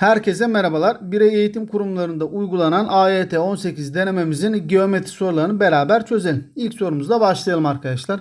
Herkese merhabalar. Birey eğitim kurumlarında uygulanan AYT 18 denememizin geometri sorularını beraber çözelim. İlk sorumuzla başlayalım arkadaşlar.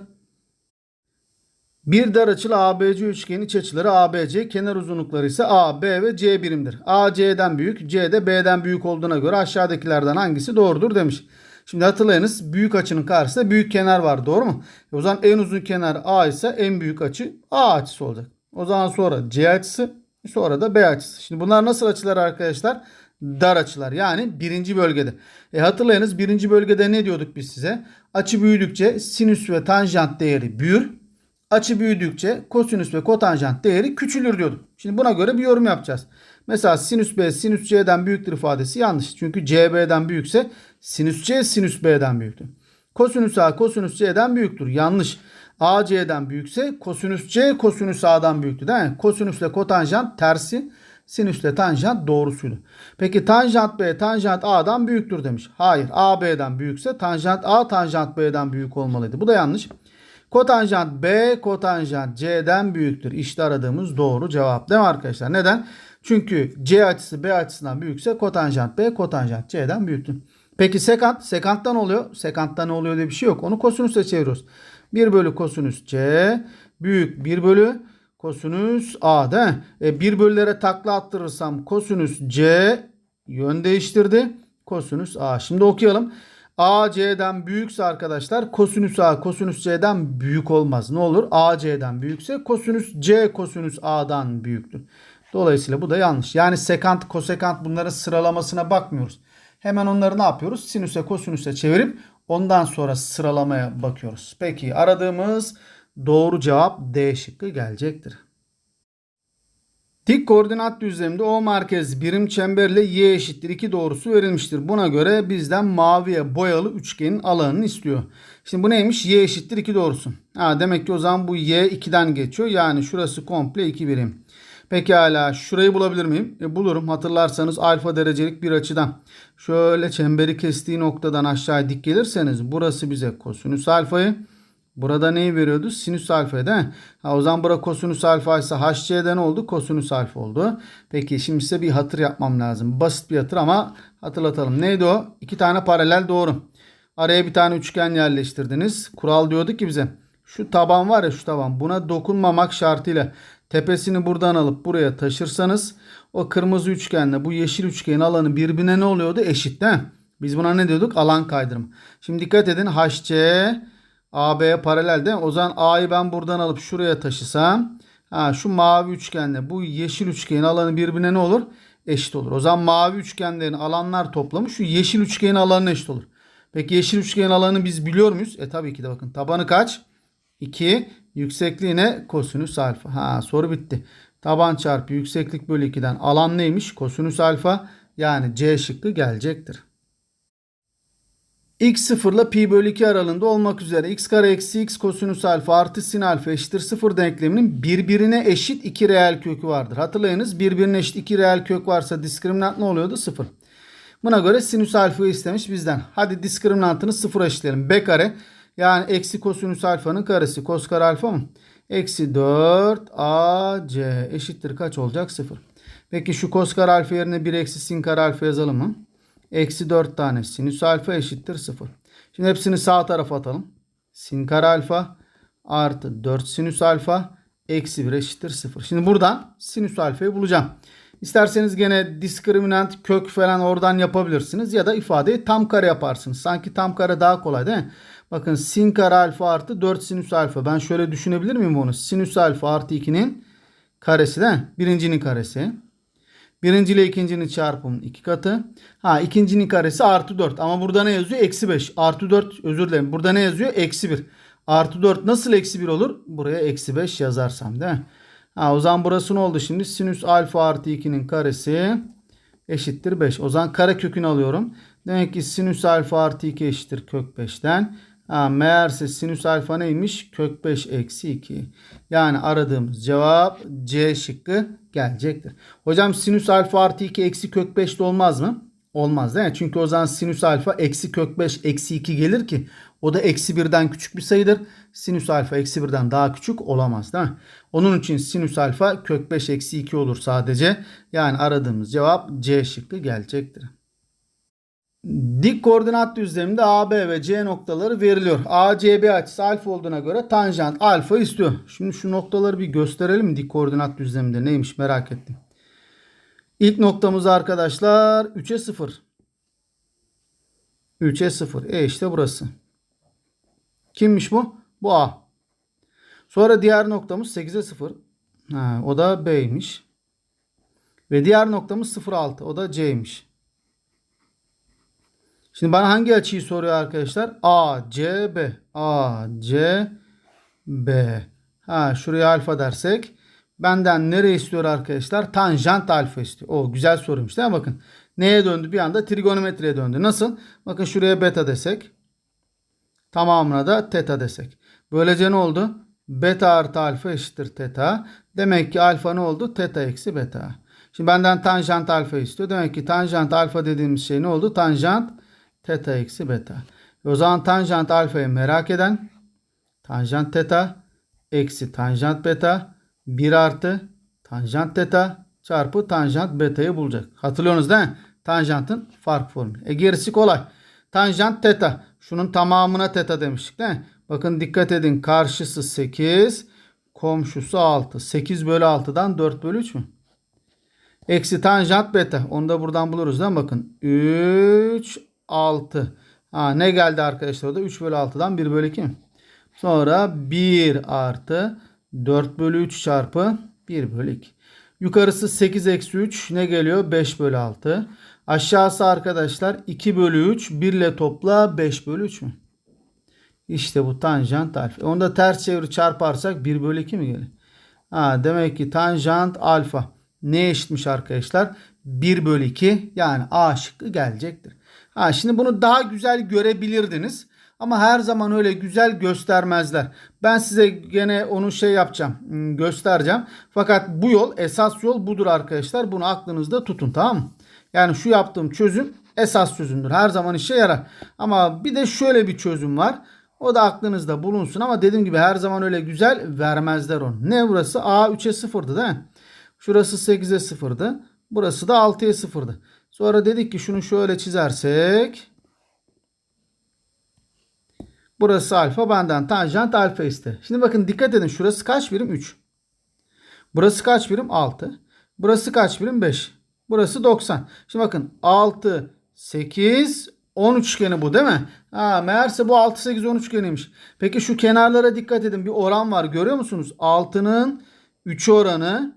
Bir dar açılı ABC üçgeni iç açıları ABC, kenar uzunlukları ise A, B ve C birimdir. A C'den büyük, C de B'den büyük olduğuna göre aşağıdakilerden hangisi doğrudur demiş. Şimdi hatırlayınız büyük açının karşısında büyük kenar var doğru mu? E o zaman en uzun kenar A ise en büyük açı A açısı olacak. O zaman sonra C açısı sonra da B açısı. Şimdi bunlar nasıl açılar arkadaşlar? Dar açılar yani birinci bölgede. E hatırlayınız birinci bölgede ne diyorduk biz size? Açı büyüdükçe sinüs ve tanjant değeri büyür. Açı büyüdükçe kosinüs ve kotanjant değeri küçülür diyorduk. Şimdi buna göre bir yorum yapacağız. Mesela sinüs B sinüs C'den büyüktür ifadesi yanlış. Çünkü CB'den büyükse sinüs C sinüs B'den büyüktür. Kosinüs A kosinüs C'den büyüktür. Yanlış. A C'den büyükse kosinüs C kosinüs A'dan büyüktür değil mi? Kosinüsle kotanjant tersi. Sinüsle tanjant doğrusuydu. Peki tanjant B tanjant A'dan büyüktür demiş. Hayır. A B'den büyükse tanjant A tanjant B'den büyük olmalıydı. Bu da yanlış. Kotanjant B kotanjant C'den büyüktür. İşte aradığımız doğru cevap. Değil mi arkadaşlar? Neden? Çünkü C açısı B açısından büyükse kotanjant B kotanjant C'den büyüktür. Peki sekant? Sekanttan oluyor. Sekantta ne oluyor diye bir şey yok. Onu kosinüse çeviriyoruz. 1 bölü kosinüs C büyük 1 bölü kosinüs A değil mi? E, 1 bölülere takla attırırsam kosinüs C yön değiştirdi. Kosinüs A. Şimdi okuyalım. A C'den büyükse arkadaşlar kosinüs A kosinüs C'den büyük olmaz. Ne olur? A C'den büyükse kosinüs C kosinüs A'dan büyüktür. Dolayısıyla bu da yanlış. Yani sekant, kosekant bunların sıralamasına bakmıyoruz. Hemen onları ne yapıyoruz? Sinüse, kosinüse çevirip ondan sonra sıralamaya bakıyoruz. Peki aradığımız doğru cevap D şıkkı gelecektir. Dik koordinat düzleminde O merkez birim çemberle Y eşittir 2 doğrusu verilmiştir. Buna göre bizden maviye boyalı üçgenin alanını istiyor. Şimdi bu neymiş? Y eşittir 2 doğrusu. Ha, demek ki o zaman bu Y 2'den geçiyor. Yani şurası komple 2 birim. Pekala şurayı bulabilir miyim? E, bulurum. Hatırlarsanız alfa derecelik bir açıdan. Şöyle çemberi kestiği noktadan aşağıya dik gelirseniz burası bize kosinüs alfayı. Burada neyi veriyordu? Sinüs alfa değil mi? Ha, o zaman bura kosinüs alfa ise HC'den oldu? Kosinüs alfa oldu. Peki şimdi size bir hatır yapmam lazım. Basit bir hatır ama hatırlatalım. Neydi o? İki tane paralel doğru. Araya bir tane üçgen yerleştirdiniz. Kural diyordu ki bize. Şu taban var ya şu taban. Buna dokunmamak şartıyla tepesini buradan alıp buraya taşırsanız o kırmızı üçgenle bu yeşil üçgenin alanı birbirine ne oluyordu? Eşit değil mi? Biz buna ne diyorduk? Alan kaydırma. Şimdi dikkat edin. HC AB'ye paralel değil mi? O zaman A'yı ben buradan alıp şuraya taşısam ha, şu mavi üçgenle bu yeşil üçgenin alanı birbirine ne olur? Eşit olur. O zaman mavi üçgenlerin alanlar toplamı şu yeşil üçgenin alanına eşit olur. Peki yeşil üçgenin alanını biz biliyor muyuz? E tabii ki de bakın. Tabanı kaç? 2. Yüksekliği ne? Kosinüs alfa. Ha soru bitti. Taban çarpı yükseklik bölü 2'den alan neymiş? Kosinüs alfa. Yani C şıkkı gelecektir. x 0 ile pi bölü 2 aralığında olmak üzere x kare eksi x kosinüs alfa artı sin alfa eşittir 0 denkleminin birbirine eşit iki reel kökü vardır. Hatırlayınız birbirine eşit iki reel kök varsa diskriminant ne oluyordu? 0. Buna göre sinüs alfayı istemiş bizden. Hadi diskriminantını 0 eşitleyelim. b kare yani eksi kosinüs alfanın karesi. Kos kare alfa mı? Eksi 4 ac eşittir kaç olacak? 0. Peki şu kos kare alfa yerine 1 eksi sin kare alfa yazalım mı? Eksi 4 tane sinüs alfa eşittir 0. Şimdi hepsini sağ tarafa atalım. Sin kare alfa artı 4 sinüs alfa eksi 1 eşittir 0. Şimdi buradan sinüs alfayı bulacağım. İsterseniz gene diskriminant kök falan oradan yapabilirsiniz. Ya da ifadeyi tam kare yaparsınız. Sanki tam kare daha kolay değil mi? Bakın sin kare alfa artı 4 sinüs alfa. Ben şöyle düşünebilir miyim bunu? Sinüs alfa artı 2'nin karesi mi? Birincinin karesi. Birinci ile ikincinin çarpımının iki katı. Ha ikincinin karesi artı 4. Ama burada ne yazıyor? Eksi 5. Artı 4 özür dilerim. Burada ne yazıyor? Eksi 1. Artı 4 nasıl eksi 1 olur? Buraya eksi 5 yazarsam değil mi? Ha, o zaman burası ne oldu şimdi? Sinüs alfa artı 2'nin karesi eşittir 5. O zaman kare kökünü alıyorum. Demek ki sinüs alfa artı 2 eşittir kök 5'ten. Ha, meğerse sinüs alfa neymiş? Kök 5 eksi 2. Yani aradığımız cevap C şıkkı gelecektir. Hocam sinüs alfa artı 2 eksi kök 5 de olmaz mı? Olmaz değil mi? Çünkü o zaman sinüs alfa eksi kök 5 eksi 2 gelir ki o da eksi 1'den küçük bir sayıdır. Sinüs alfa eksi 1'den daha küçük olamaz değil mi? Onun için sinüs alfa kök 5 eksi 2 olur sadece. Yani aradığımız cevap C şıkkı gelecektir. Dik koordinat düzleminde AB ve C noktaları veriliyor. ACB açısı alfa olduğuna göre tanjant alfa istiyor. Şimdi şu noktaları bir gösterelim dik koordinat düzleminde neymiş merak ettim. İlk noktamız arkadaşlar 3'e 0. 3'e 0. E işte burası. Kimmiş bu? Bu A. Sonra diğer noktamız 8'e 0. Ha, o da B'ymiş. Ve diğer noktamız 0,6. O da C'ymiş. Şimdi bana hangi açıyı soruyor arkadaşlar? A, C, B. A, C, B. Ha, şuraya alfa dersek. Benden nereye istiyor arkadaşlar? Tanjant alfa istiyor. O güzel soruymuş değil mi? Bakın. Neye döndü? Bir anda trigonometriye döndü. Nasıl? Bakın şuraya beta desek. Tamamına da teta desek. Böylece ne oldu? Beta artı alfa eşittir teta. Demek ki alfa ne oldu? Teta eksi beta. Şimdi benden tanjant alfa istiyor. Demek ki tanjant alfa dediğimiz şey ne oldu? Tanjant teta eksi beta. O zaman tanjant alfayı merak eden tanjant teta eksi tanjant beta 1 artı tanjant teta çarpı tanjant beta'yı bulacak. Hatırlıyorsunuz değil mi? Tanjantın fark formülü. E gerisi kolay. Tanjant teta. Şunun tamamına teta demiştik değil mi? Bakın dikkat edin. Karşısı 8. Komşusu 6. 8 bölü 6'dan 4 bölü 3 mü? Eksi tanjant beta. Onu da buradan buluruz değil mi? Bakın. 3, 6. Ha, ne geldi arkadaşlar? O da 3 bölü 6'dan 1 bölü 2 mi? Sonra 1 artı 4 bölü 3 çarpı 1 bölü 2. Yukarısı 8 eksi 3 ne geliyor? 5 bölü 6. Aşağısı arkadaşlar 2 bölü 3 1 ile topla 5 bölü 3 mü? İşte bu tanjant alfa. Onu da ters çevir çarparsak 1 bölü 2 mi gelir? Ha, demek ki tanjant alfa ne eşitmiş arkadaşlar? 1 bölü 2 yani A şıkkı gelecektir. Ha, şimdi bunu daha güzel görebilirdiniz. Ama her zaman öyle güzel göstermezler. Ben size gene onu şey yapacağım. hmm, Göstereceğim. Fakat bu yol esas yol budur arkadaşlar. Bunu aklınızda tutun tamam mı? Yani şu yaptığım çözüm esas çözümdür. Her zaman işe yarar. Ama bir de şöyle bir çözüm var. O da aklınızda bulunsun ama dediğim gibi her zaman öyle güzel vermezler onu. Ne burası? A 3'e 0'dı değil mi? Şurası 8'e 0'dı. Burası da 6'ya 0'dı. Sonra dedik ki şunu şöyle çizersek. Burası alfa benden tanjant alfa iste. Şimdi bakın dikkat edin şurası kaç birim? 3. Burası kaç birim? 6. Burası kaç birim? 5. Burası 90. Şimdi bakın 6, 8, 10 üçgeni bu değil mi? Ha, meğerse bu 6, 8, 10 üçgeniymiş. Peki şu kenarlara dikkat edin. Bir oran var görüyor musunuz? 6'nın 3 oranı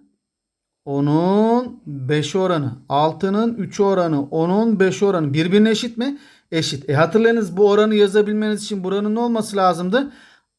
10'un 5 oranı. 6'nın 3 oranı. 10'un 5 oranı. Birbirine eşit mi? Eşit. E hatırlayınız bu oranı yazabilmeniz için buranın ne olması lazımdı?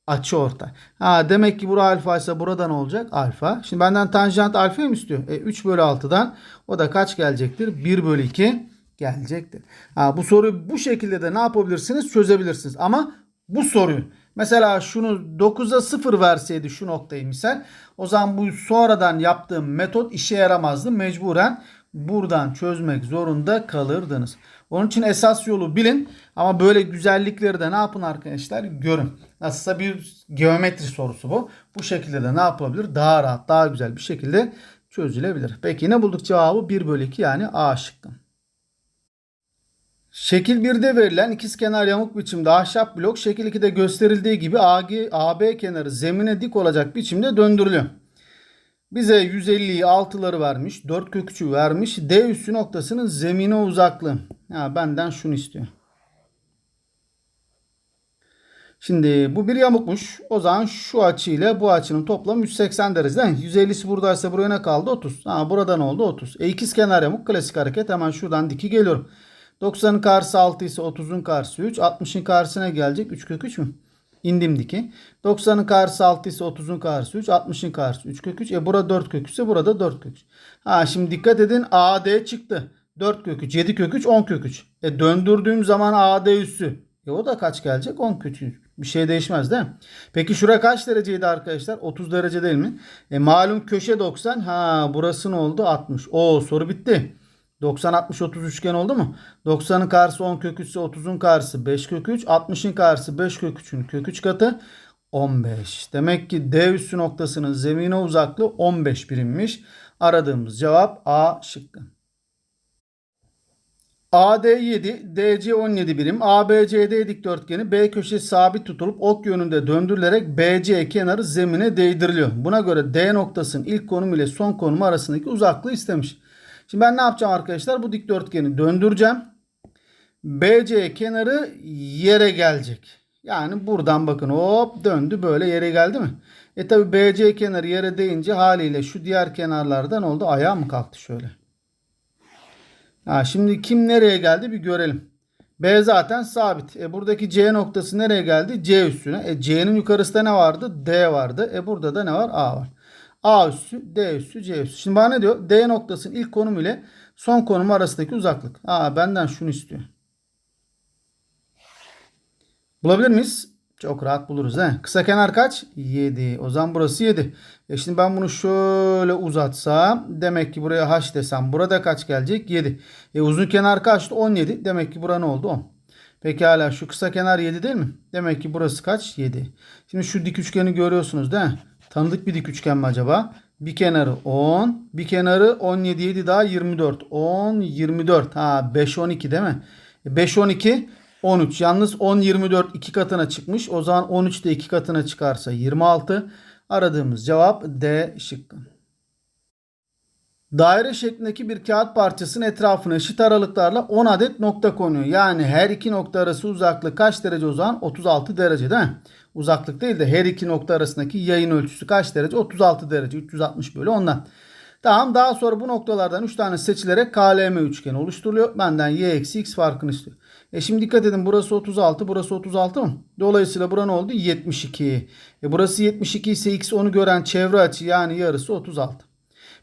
Açı ortay. Ha demek ki bura alfa ise burada ne olacak? Alfa. Şimdi benden tanjant alfa mı istiyor? E 3 bölü 6'dan o da kaç gelecektir? 1 bölü 2 gelecektir. Ha, bu soruyu bu şekilde de ne yapabilirsiniz? Çözebilirsiniz. Ama bu soruyu mesela şunu 9'a 0 verseydi şu noktayı misal o zaman bu sonradan yaptığım metot işe yaramazdı. Mecburen buradan çözmek zorunda kalırdınız. Onun için esas yolu bilin ama böyle güzellikleri de ne yapın arkadaşlar görün. Nasılsa bir geometri sorusu bu. Bu şekilde de ne yapılabilir? Daha rahat, daha güzel bir şekilde çözülebilir. Peki ne bulduk cevabı? 1 bölü 2 yani A şıkkı. Şekil 1'de verilen ikizkenar yamuk biçimde ahşap blok şekil 2'de gösterildiği gibi AG, AB kenarı zemine dik olacak biçimde döndürülüyor. Bize 150'yi 6'ları vermiş. 4 köküçü vermiş. D üssü noktasının zemine uzaklığı. Ha, benden şunu istiyor. Şimdi bu bir yamukmuş. O zaman şu açı ile bu açının toplamı 180 derece değil mi? 150'si buradaysa buraya ne kaldı? 30. Ha, burada ne oldu? 30. E ikizkenar yamuk klasik hareket. Hemen şuradan diki geliyorum. 90'ın karşısı 6 ise 30'un karşısı 3. 60'ın karşısına gelecek 3 kök 3 mü? İndim diki. 90'ın karşısı 6 ise 30'un karşısı 3. 60'ın karşısı 3 kök 3. E burada 4 kök 3 ise burada 4 kök 3. Ha şimdi dikkat edin AD çıktı. 4 kök 3, 7 kök 3, 10 kök 3. E döndürdüğüm zaman AD üssü. E o da kaç gelecek? 10 kök 3. Bir şey değişmez değil mi? Peki şura kaç dereceydi arkadaşlar? 30 derece değil mi? E malum köşe 90. Ha burası ne oldu? 60. O soru bitti. 90 60 30 üçgen oldu mu? 90'ın karşısı 10 kök 3 ise 30'un karşısı 5 kök 3. 60'ın karşısı 5 kök 3'ün kök 3 katı 15. Demek ki D üssü noktasının zemine uzaklığı 15 birimmiş. Aradığımız cevap A şıkkı. AD 7, DC 17 birim, ABCD dikdörtgeni B köşesi sabit tutulup ok yönünde döndürülerek BC kenarı zemine değdiriliyor. Buna göre D noktasının ilk konum ile son konumu arasındaki uzaklığı istemiş. Şimdi ben ne yapacağım arkadaşlar? Bu dikdörtgeni döndüreceğim. BC kenarı yere gelecek. Yani buradan bakın hop döndü böyle yere geldi mi? E tabi BC kenarı yere değince haliyle şu diğer kenarlardan oldu. Ayağı mı kalktı şöyle? Ha, şimdi kim nereye geldi bir görelim. B zaten sabit. E buradaki C noktası nereye geldi? C üstüne. E C'nin yukarısında ne vardı? D vardı. E burada da ne var? A var. A üssü, D üssü, C üssü. Şimdi bana ne diyor? D noktasının ilk konumu ile son konumu arasındaki uzaklık. Aa benden şunu istiyor. Bulabilir miyiz? Çok rahat buluruz. He? Kısa kenar kaç? 7. O zaman burası 7. E şimdi ben bunu şöyle uzatsam demek ki buraya h desem burada kaç gelecek? 7. E uzun kenar kaçtı? 17. Demek ki bura ne oldu? 10. Peki hala şu kısa kenar 7 değil mi? Demek ki burası kaç? 7. Şimdi şu dik üçgeni görüyorsunuz değil mi? Tanıdık bir dik üçgen mi acaba? Bir kenarı 10. Bir kenarı 17 7 daha 24. 10 24. Ha 5 12 değil mi? E 5 12 13. Yalnız 10 24 iki katına çıkmış. O zaman 13 de iki katına çıkarsa 26. Aradığımız cevap D şıkkı. Daire şeklindeki bir kağıt parçasının etrafına eşit aralıklarla 10 adet nokta konuyor. Yani her iki nokta arası uzaklık kaç derece o zaman? 36 derece değil mi? Uzaklık değil de her iki nokta arasındaki yayın ölçüsü kaç derece? 36 derece. 360 bölü ondan. Tamam daha sonra bu noktalardan 3 tane seçilerek KLM üçgeni oluşturuluyor. Benden y eksi x farkını istiyor. E şimdi dikkat edin burası 36 burası 36 mı? Dolayısıyla bura ne oldu? 72. E burası 72 ise x onu gören çevre açı yani yarısı 36.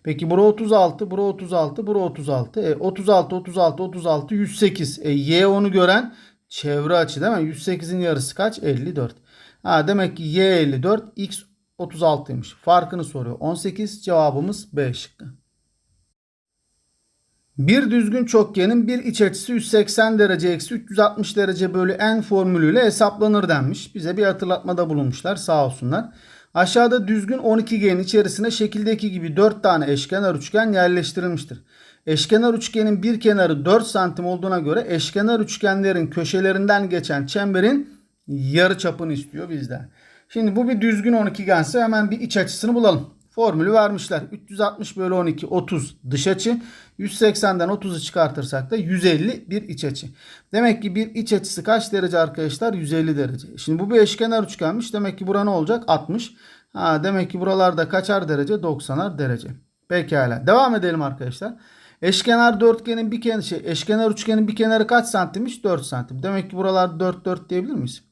Peki bura 36, bura 36, bura 36. E 36, 36, 36, 108. E y onu gören çevre açı değil mi? 108'in yarısı kaç? 54. Ha demek ki y 54, x 36'ymış. Farkını soruyor. 18 cevabımız B şıkkı. Bir düzgün çokgenin bir iç açısı 180 derece eksi 360 derece bölü n formülüyle hesaplanır denmiş. Bize bir hatırlatmada bulunmuşlar sağ olsunlar. Aşağıda düzgün 12G'nin içerisine şekildeki gibi 4 tane eşkenar üçgen yerleştirilmiştir. Eşkenar üçgenin bir kenarı 4 santim olduğuna göre eşkenar üçgenlerin köşelerinden geçen çemberin yarı çapını istiyor bizden. Şimdi bu bir düzgün 12gense hemen bir iç açısını bulalım. Formülü vermişler. 360 bölü 12 30 dış açı. 180'den 30'u çıkartırsak da 150 bir iç açı. Demek ki bir iç açısı kaç derece arkadaşlar? 150 derece. Şimdi bu bir eşkenar üçgenmiş. Demek ki bura ne olacak? 60. Ha, demek ki buralarda kaçar derece? 90'ar derece. Pekala. Devam edelim arkadaşlar. Eşkenar dörtgenin bir kenarı şey, eşkenar üçgenin bir kenarı kaç santimmiş? 4 santim. Demek ki buralar 4 4 diyebilir miyiz?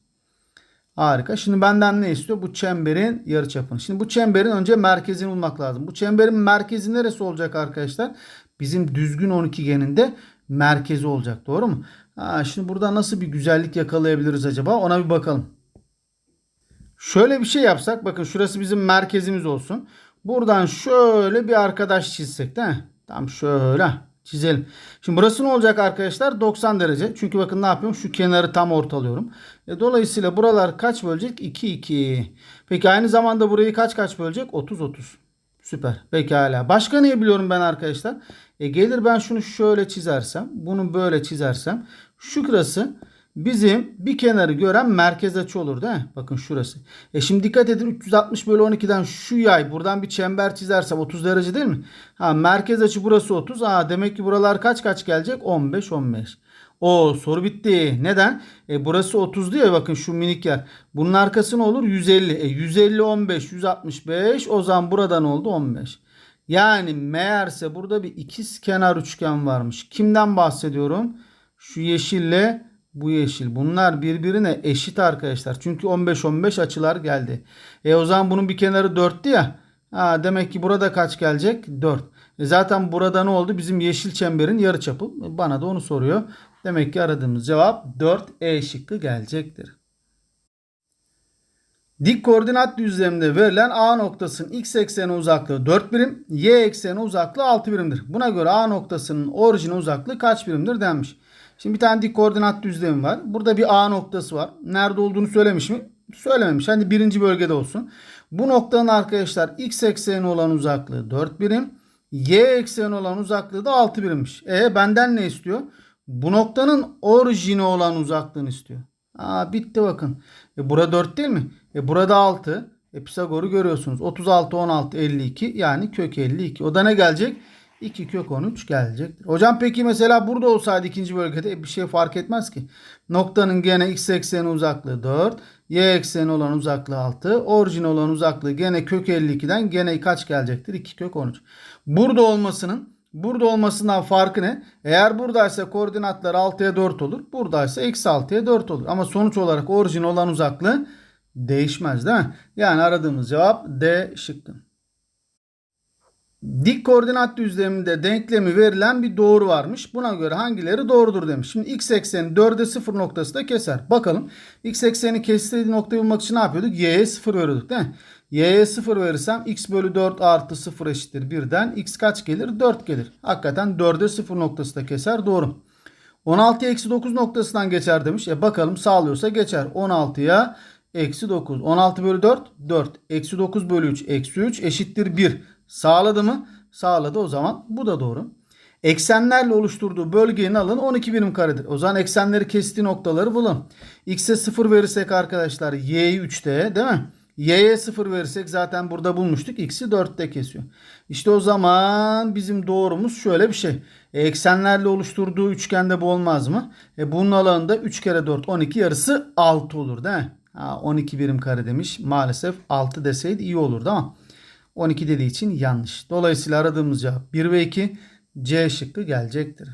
Harika. Şimdi benden ne istiyor? Bu çemberin yarıçapını. Şimdi bu çemberin önce merkezini bulmak lazım. Bu çemberin merkezi neresi olacak arkadaşlar? Bizim düzgün 12 geninde merkezi olacak. Doğru mu? Ha, şimdi burada nasıl bir güzellik yakalayabiliriz acaba? Ona bir bakalım. Şöyle bir şey yapsak. Bakın şurası bizim merkezimiz olsun. Buradan şöyle bir arkadaş çizsek değil mi? Tam şöyle çizelim. Şimdi burası ne olacak arkadaşlar? 90 derece. Çünkü bakın ne yapıyorum? Şu kenarı tam ortalıyorum. E, dolayısıyla buralar kaç bölecek? 2 2. Peki aynı zamanda burayı kaç kaç bölecek? 30 30. Süper. Pekala. Başka ne biliyorum ben arkadaşlar? E, gelir ben şunu şöyle çizersem. Bunu böyle çizersem. Şurası bizim bir kenarı gören merkez açı olur değil mi? Bakın şurası. E şimdi dikkat edin 360 bölü 12'den şu yay buradan bir çember çizersem 30 derece değil mi? Ha merkez açı burası 30. Ha demek ki buralar kaç kaç gelecek? 15 15. O soru bitti. Neden? E, burası 30 diyor bakın şu minik yer. Bunun arkası ne olur? 150. E, 150 15 165. O zaman buradan oldu 15. Yani meğerse burada bir ikiz kenar üçgen varmış. Kimden bahsediyorum? Şu yeşille bu yeşil. Bunlar birbirine eşit arkadaşlar. Çünkü 15-15 açılar geldi. E o zaman bunun bir kenarı 4'tü ya. Ha, demek ki burada kaç gelecek? 4. E zaten burada ne oldu? Bizim yeşil çemberin yarıçapı. Bana da onu soruyor. Demek ki aradığımız cevap 4 E şıkkı gelecektir. Dik koordinat düzleminde verilen A noktasının x ekseni uzaklığı 4 birim, y ekseni uzaklığı 6 birimdir. Buna göre A noktasının orijine uzaklığı kaç birimdir denmiş. Şimdi bir tane dik koordinat düzlemi var. Burada bir A noktası var. Nerede olduğunu söylemiş mi? Söylememiş. Hani birinci bölgede olsun. Bu noktanın arkadaşlar x ekseni olan uzaklığı 4 birim. Y ekseni olan uzaklığı da 6 birimmiş. E benden ne istiyor? Bu noktanın orijini olan uzaklığını istiyor. Aa bitti bakın. E bura 4 değil mi? E burada 6. E Pisagor'u görüyorsunuz. 36, 16, 52 yani kök 52. O da ne gelecek? 2 kök 13 gelecektir. Hocam peki mesela burada olsaydı ikinci bölgede e, bir şey fark etmez ki. Noktanın gene x ekseni uzaklığı 4. Y ekseni olan uzaklığı 6. Orijin olan uzaklığı gene kök 52'den gene kaç gelecektir? 2 kök 13. Burada olmasının burada olmasından farkı ne? Eğer buradaysa koordinatlar 6'ya 4 olur. Buradaysa eksi 6'ya 4 olur. Ama sonuç olarak orijin olan uzaklığı değişmez değil mi? Yani aradığımız cevap D şıkkı. Dik koordinat düzleminde denklemi verilen bir doğru varmış. Buna göre hangileri doğrudur demiş. Şimdi x ekseni 4'e 0 noktası da keser. Bakalım x ekseni kestiği noktayı bulmak için ne yapıyorduk? y'ye 0 veriyorduk değil mi? y'ye 0 verirsem x bölü 4 artı 0 eşittir 1'den x kaç gelir? 4 gelir. Hakikaten 4'e 0 noktası da keser. Doğru. 16 eksi 9 noktasından geçer demiş. E bakalım sağlıyorsa geçer. 16'ya eksi 9. 16 bölü 4 4. Eksi 9 bölü 3 eksi 3 eşittir 1. Sağladı mı? Sağladı o zaman. Bu da doğru. Eksenlerle oluşturduğu bölgenin alanı 12 birim karedir. O zaman eksenleri kestiği noktaları bulun. X'e 0 verirsek arkadaşlar Y'yi 3'te değil mi? Y'ye 0 verirsek zaten burada bulmuştuk. X'i 4'te kesiyor. İşte o zaman bizim doğrumuz şöyle bir şey. E, eksenlerle oluşturduğu üçgende bu olmaz mı? E, bunun alanında 3 kere 4 12 yarısı 6 olur değil mi? Ha, 12 birim kare demiş. Maalesef 6 deseydi iyi olurdu ama 12 dediği için yanlış. Dolayısıyla aradığımız cevap 1 ve 2 C şıkkı gelecektir.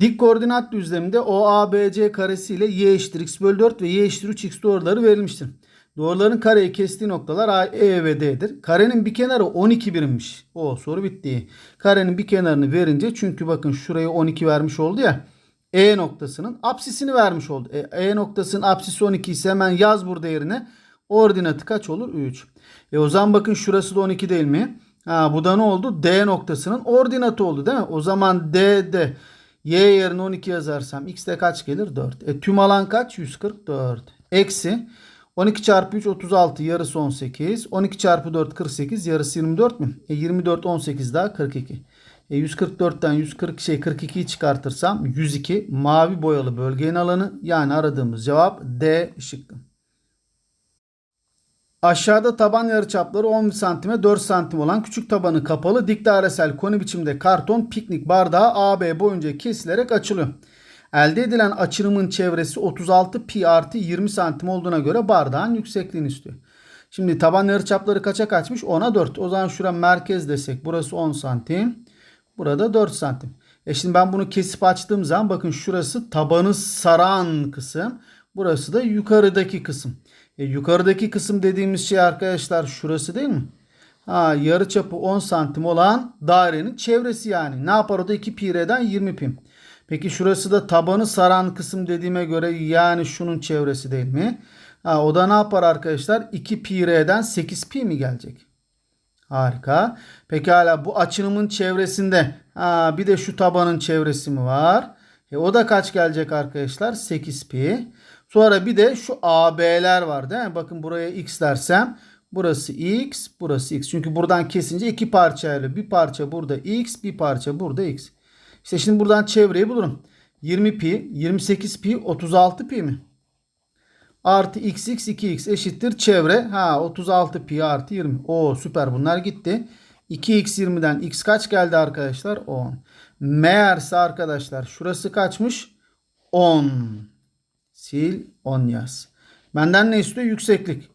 Dik koordinat düzleminde OABC karesi ile y eşittir x bölü 4 ve y eşittir 3x doğruları verilmiştir. Doğruların kareyi kestiği noktalar A, E ve D'dir. Karenin bir kenarı 12 birimmiş. O soru bitti. Karenin bir kenarını verince çünkü bakın şurayı 12 vermiş oldu ya. E noktasının apsisini vermiş oldu. E, e noktasının apsisi 12 ise hemen yaz burada yerine. Ordinatı kaç olur? 3. E o zaman bakın şurası da 12 değil mi? Ha, bu da ne oldu? D noktasının ordinatı oldu değil mi? O zaman D'de y yerine 12 yazarsam x'de kaç gelir? 4. E tüm alan kaç? 144. Eksi 12 çarpı 3 36 yarısı 18. 12 çarpı 4 48 yarısı 24 mü? E 24 18 daha 42. E 144'ten 140 şey 42'yi çıkartırsam 102 mavi boyalı bölgenin alanı yani aradığımız cevap D şıkkı. Aşağıda taban yarıçapları 10 santime 4 santim olan küçük tabanı kapalı dik dairesel koni biçimde karton piknik bardağı AB boyunca kesilerek açılıyor. Elde edilen açılımın çevresi 36 pi artı 20 santim olduğuna göre bardağın yüksekliğini istiyor. Şimdi taban yarıçapları kaça kaçmış? 10'a 4. O zaman şura merkez desek burası 10 santim. Burada 4 santim. E şimdi ben bunu kesip açtığım zaman bakın şurası tabanı saran kısım. Burası da yukarıdaki kısım. E, yukarıdaki kısım dediğimiz şey arkadaşlar şurası değil mi? Ha, yarı çapı 10 santim olan dairenin çevresi yani. Ne yapar o da 2 pi r'den 20 pi. Peki şurası da tabanı saran kısım dediğime göre yani şunun çevresi değil mi? Ha, o da ne yapar arkadaşlar? 2 pi r'den 8 pi mi gelecek? Harika. Peki hala bu açınımın çevresinde ha, bir de şu tabanın çevresi mi var? E, o da kaç gelecek arkadaşlar? 8 pi. Sonra bir de şu AB'ler var değil mi? Bakın buraya x dersem burası x, burası x. Çünkü buradan kesince iki parça ayrılıyor. Bir parça burada x, bir parça burada x. İşte şimdi buradan çevreyi bulurum. 20 pi, 28 pi, 36 pi mi? Artı x, x, 2x eşittir çevre. Ha 36 pi artı 20. O süper bunlar gitti. 2x 20'den x kaç geldi arkadaşlar? 10. Meğerse arkadaşlar şurası kaçmış? 10. Sil 10 yaz. Benden ne istiyor? Yükseklik.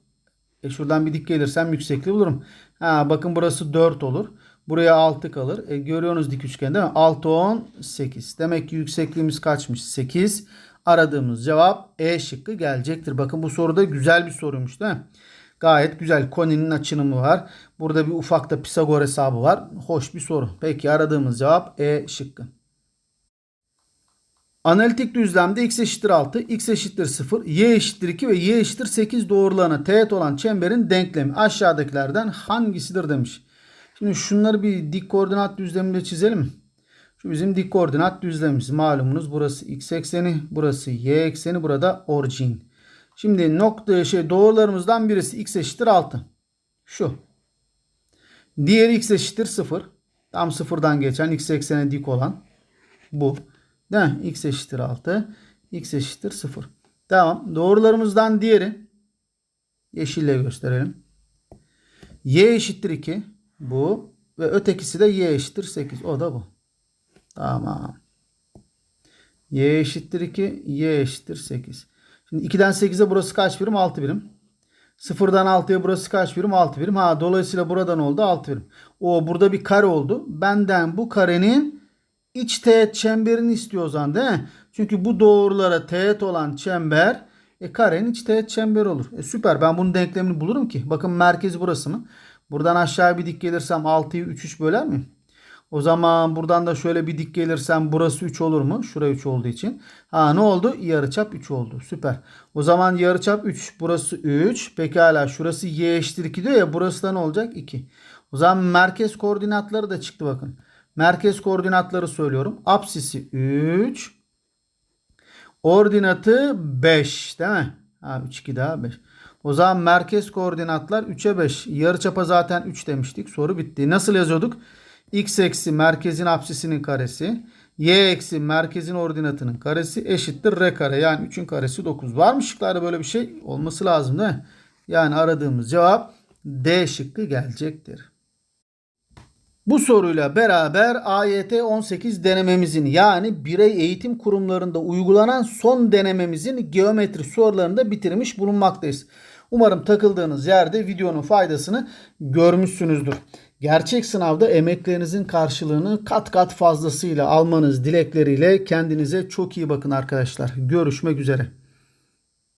E şuradan bir dik gelirsem yüksekliği bulurum. Ha, bakın burası 4 olur. Buraya 6 kalır. E, görüyorsunuz dik üçgen değil mi? 6, 10, 8. Demek ki yüksekliğimiz kaçmış? 8. Aradığımız cevap E şıkkı gelecektir. Bakın bu soruda güzel bir soruymuş değil mi? Gayet güzel. Koninin açınımı var. Burada bir ufak da Pisagor hesabı var. Hoş bir soru. Peki aradığımız cevap E şıkkı. Analitik düzlemde x eşittir 6, x eşittir 0, y eşittir 2 ve y eşittir 8 doğrularına teğet olan çemberin denklemi aşağıdakilerden hangisidir demiş. Şimdi şunları bir dik koordinat düzleminde çizelim. Şu bizim dik koordinat düzlemimiz. Malumunuz burası x ekseni, burası y ekseni, burada orijin. Şimdi nokta şey doğrularımızdan birisi x eşittir 6. Şu. Diğeri x eşittir 0. Tam sıfırdan geçen x eksene dik olan bu. Değil mi? x eşittir 6. x eşittir 0. Tamam. Doğrularımızdan diğeri yeşille gösterelim. y eşittir 2. Bu. Ve ötekisi de y eşittir 8. O da bu. Tamam. y eşittir 2. y eşittir 8. Şimdi 2'den 8'e burası kaç birim? 6 birim. 0'dan 6'ya burası kaç birim? 6 birim. Ha dolayısıyla buradan oldu 6 birim. O burada bir kare oldu. Benden bu karenin iç teğet çemberini istiyor o zaman değil mi? Çünkü bu doğrulara teğet olan çember e, karenin iç teğet çemberi olur. E, süper ben bunun denklemini bulurum ki. Bakın merkez burası mı? Buradan aşağı bir dik gelirsem 6'yı 3 3 böler miyim? O zaman buradan da şöyle bir dik gelirsem burası 3 olur mu? Şuraya 3 olduğu için. Ha ne oldu? Yarıçap 3 oldu. Süper. O zaman yarıçap 3. Burası 3. Pekala şurası y eşittir 2 diyor ya. Burası da ne olacak? 2. O zaman merkez koordinatları da çıktı bakın. Merkez koordinatları söylüyorum. Apsisi 3. Ordinatı 5 değil mi? Ha 3 2 daha 5. O zaman merkez koordinatlar 3'e 5. Yarıçapa zaten 3 demiştik. Soru bitti. Nasıl yazıyorduk? x eksi merkezin apsisinin karesi. y eksi merkezin ordinatının karesi eşittir r kare. Yani 3'ün karesi 9. Var mı şıklarda böyle bir şey? Olması lazım değil mi? Yani aradığımız cevap D şıkkı gelecektir. Bu soruyla beraber AYT 18 denememizin yani birey eğitim kurumlarında uygulanan son denememizin geometri sorularını da bitirmiş bulunmaktayız. Umarım takıldığınız yerde videonun faydasını görmüşsünüzdür. Gerçek sınavda emeklerinizin karşılığını kat kat fazlasıyla almanız dilekleriyle kendinize çok iyi bakın arkadaşlar. Görüşmek üzere.